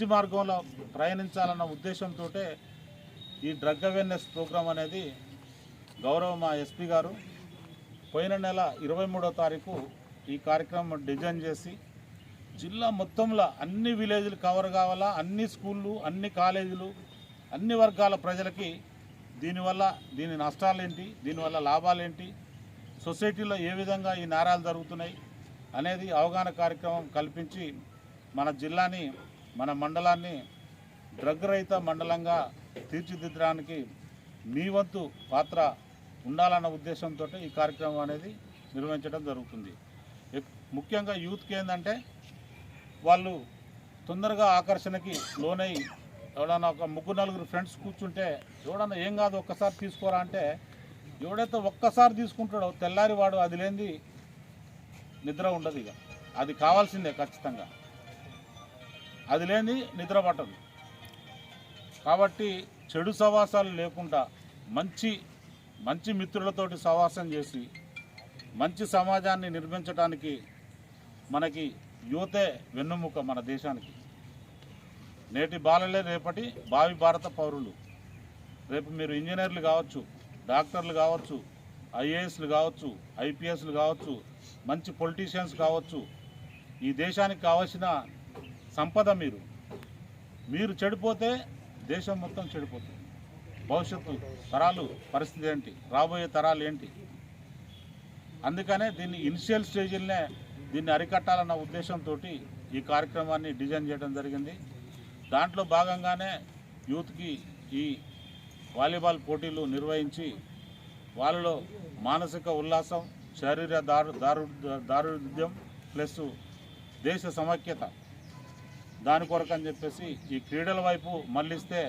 మంచి మార్గంలో ప్రయాణించాలన్న ఉద్దేశంతో ఈ డ్రగ్ అవేర్నెస్ ప్రోగ్రాం అనేది గౌరవ మా ఎస్పీ గారు పోయిన నెల ఇరవై మూడో తారీఖు ఈ కార్యక్రమం డిజైన్ చేసి జిల్లా మొత్తంలో అన్ని విలేజ్లు కవర్ కావాలా అన్ని స్కూళ్ళు అన్ని కాలేజీలు అన్ని వర్గాల ప్రజలకి దీనివల్ల దీని నష్టాలేంటి దీనివల్ల లాభాలేంటి సొసైటీలో ఏ విధంగా ఈ నేరాలు జరుగుతున్నాయి అనేది అవగాహన కార్యక్రమం కల్పించి మన జిల్లాని మన మండలాన్ని డ్రగ్ రహిత మండలంగా తీర్చిదిద్దడానికి మీ వంతు పాత్ర ఉండాలన్న ఉద్దేశంతో ఈ కార్యక్రమం అనేది నిర్వహించడం జరుగుతుంది. ముఖ్యంగా యూత్కి ఏంటంటే వాళ్ళు తొందరగా ఆకర్షణకి లోనై ఎవడన్నా ఒక ముగ్గురు నలుగురు ఫ్రెండ్స్ కూర్చుంటే ఎవడన్నా ఏం కాదు ఒక్కసారి తీసుకోరా అంటే ఎవడైతే ఒక్కసారి తీసుకుంటాడో తెల్లారి వాడు అది లేనిది నిద్ర ఉండదు ఇక. అది కావాల్సిందే ఖచ్చితంగా. అది లేని నిద్ర పట్టదు. కాబట్టి చెడు సవాసాలు లేకుండా మంచి మంచి మిత్రులతోటి సవాసం చేసి మంచి సమాజాన్ని నిర్మించడానికి మనకి యువతే వెన్నుముక మన దేశానికి. నేటి బాలలే రేపటి భావి భారత పౌరులు. రేపు మీరు ఇంజనీర్లు కావచ్చు డాక్టర్లు కావచ్చు ఐఏఎస్లు కావచ్చు ఐపీఎస్లు కావచ్చు మంచి పొలిటీషియన్స్ కావచ్చు ఈ దేశానికి కావాల్సిన సంపద మీరు. మీరు చెడిపోతే దేశం మొత్తం చెడిపోతుంది. భవిష్యత్తు తరాలు పరిస్థితి ఏంటి? రాబోయే తరాలు ఏంటి? అందుకనే దీన్ని ఇనిషియల్ స్టేజీలనే దీన్ని అరికట్టాలన్న ఉద్దేశంతో ఈ కార్యక్రమాన్ని డిజైన్ చేయడం జరిగింది. దాంట్లో భాగంగానే యూత్కి ఈ వాలీబాల్ పోటీలు నిర్వహించి వాళ్ళలో మానసిక ఉల్లాసం శారీర దారు దారు దారుద్యం ప్లస్ దేశ సమైక్యత దాని కొరకు అని చెప్పేసి ఈ క్రీడల వైపు మళ్ళిస్తే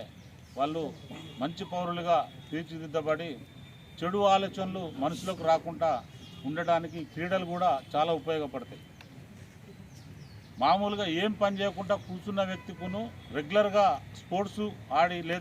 వాళ్ళు మంచి పౌరులుగా తీర్చిదిద్దబడి చెడు ఆలోచనలు మనసులోకి రాకుండా ఉండడానికి క్రీడలు కూడా చాలా ఉపయోగపడతాయి. మామూలుగా ఏం పని చేయకుండా కూర్చున్న వ్యక్తికును రెగ్యులర్గా స్పోర్ట్స్ ఆడి లేదా